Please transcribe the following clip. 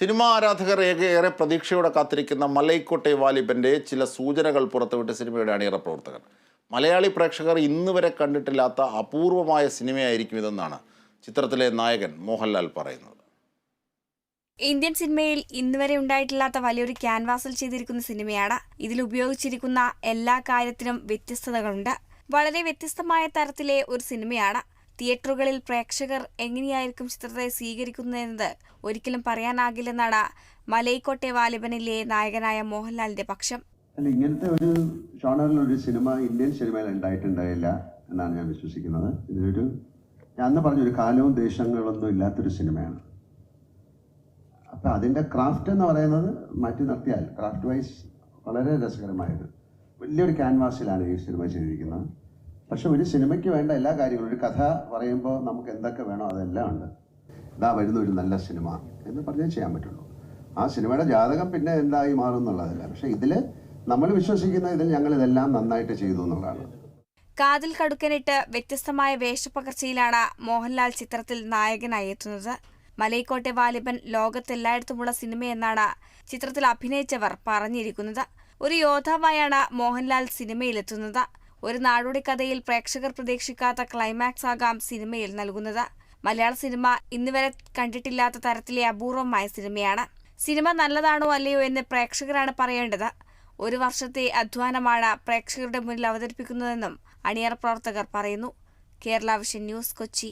Cinema ആരാധകർ ഏറെ പ്രതീക്ഷയോടെ കാത്തിരിക്കുന്ന മലൈക്കോട്ടെ വാലിബന്റെ ചില സൂചനകൾ പുറത്തുവിട്ട സിനിമയുടെ അണിയറ പ്രവർത്തകർ. മലയാളി പ്രേക്ഷകർ ഇന്ന് വരെ കണ്ടിട്ടില്ലാത്ത അപൂർവമായ സിനിമയായിരിക്കും ഇതെന്നാണ് ചിത്രത്തിലെ നായകൻ മോഹൻലാൽ പറയുന്നത്. ഇന്ത്യൻ സിനിമയിൽ ഇന്നുവരെ ഉണ്ടായിട്ടില്ലാത്ത വലിയൊരു ക്യാൻവാസിൽ ചെയ്തിരിക്കുന്ന സിനിമയാണ്. ഇതിൽ ഉപയോഗിച്ചിരിക്കുന്ന എല്ലാ കാര്യത്തിനും വ്യത്യസ്തതകളുണ്ട്. വളരെ വ്യത്യസ്തമായ തരത്തിലെ ഒരു സിനിമയാണ്. തിയേറ്ററുകളിൽ പ്രേക്ഷകർ എങ്ങനെയായിരിക്കും ചിത്രത്തെ സ്വീകരിക്കുന്നതെന്നത് ഒരിക്കലും പറയാനാകില്ലെന്നാണ് മലൈക്കോട്ടെ വാലിബനിലെ നായകനായ മോഹൻലാലിന്റെ പക്ഷം. അല്ല ഇങ്ങനത്തെ ഒരു ഷോണറിൽ ഒരു സിനിമ ഇന്ത്യൻ സിനിമയിൽ ഉണ്ടായിട്ടുണ്ടായില്ല എന്നാണ് ഞാൻ വിശ്വസിക്കുന്നത്. ഇതൊരു ഞാൻ അന്ന് പറഞ്ഞൊരു കാലവും ദേശങ്ങളൊന്നും ഇല്ലാത്തൊരു സിനിമയാണ്. അപ്പം അതിന്റെ ക്രാഫ്റ്റ് എന്ന് പറയുന്നത് മാറ്റി നിർത്തിയാൽ ക്രാഫ്റ്റ് വൈസ് വളരെ രസകരമായത്. വലിയൊരു ക്യാൻവാസിലാണ് ഈ സിനിമ ചെയ്തിരിക്കുന്നത്. പക്ഷെ ഒരു സിനിമയ്ക്ക് വേണ്ട എല്ലാ കാര്യങ്ങളും ഒരു കഥ പറയുമ്പോൾ നമുക്ക് എന്തൊക്കെ വേണോ അതെല്ലാം ഉണ്ട്. ഇതാ വരുന്ന ഒരു നല്ല സിനിമ എന്ന് പറഞ്ഞേ ചെയ്യാൻ പറ്റുള്ളൂ. ആ സിനിമയുടെ ജാതകം പിന്നെ എന്തായി മാറും എന്നുള്ളതല്ല. പക്ഷെ ഇതിൽ നമ്മൾ വിശ്വസിക്കുന്ന ഇതിൽ ഞങ്ങൾ ഇതെല്ലാം നന്നായിട്ട് ചെയ്തു എന്നുള്ളതാണ്. കാതിൽ കടുക്കനിട്ട് വ്യത്യസ്തമായ വേഷപ്പകർച്ചയിലാണ് മോഹൻലാൽ ചിത്രത്തിൽ നായകനായി എത്തുന്നത്. മലൈക്കോട്ടെ വാലിബൻ ലോകത്തെല്ലായിടത്തുമുള്ള സിനിമയെന്നാണ് ചിത്രത്തിൽ അഭിനയിച്ചവർ പറഞ്ഞിരിക്കുന്നത്. ഒരു യോദ്ധാവായാണ് മോഹൻലാൽ സിനിമയിലെത്തുന്നത്. ഒരു നാടോടി കഥയിൽ പ്രേക്ഷകർ പ്രതീക്ഷിക്കാത്ത ക്ലൈമാക്സ് ആകാം സിനിമയിൽ നൽകുന്നത്. മലയാള സിനിമ ഇന്നുവരെ കണ്ടിട്ടില്ലാത്ത തരത്തിലെ അപൂർവമായ സിനിമയാണ്. സിനിമ നല്ലതാണോ അല്ലയോ എന്ന് പ്രേക്ഷകരാണ് പറയേണ്ടത്. ഒരു വർഷത്തെ അധ്വാനമാണ് പ്രേക്ഷകരുടെ മുന്നിൽ അവതരിപ്പിക്കുന്നതെന്നും അണിയറ പ്രവർത്തകർ പറയുന്നു. Kerala vision news Kochi.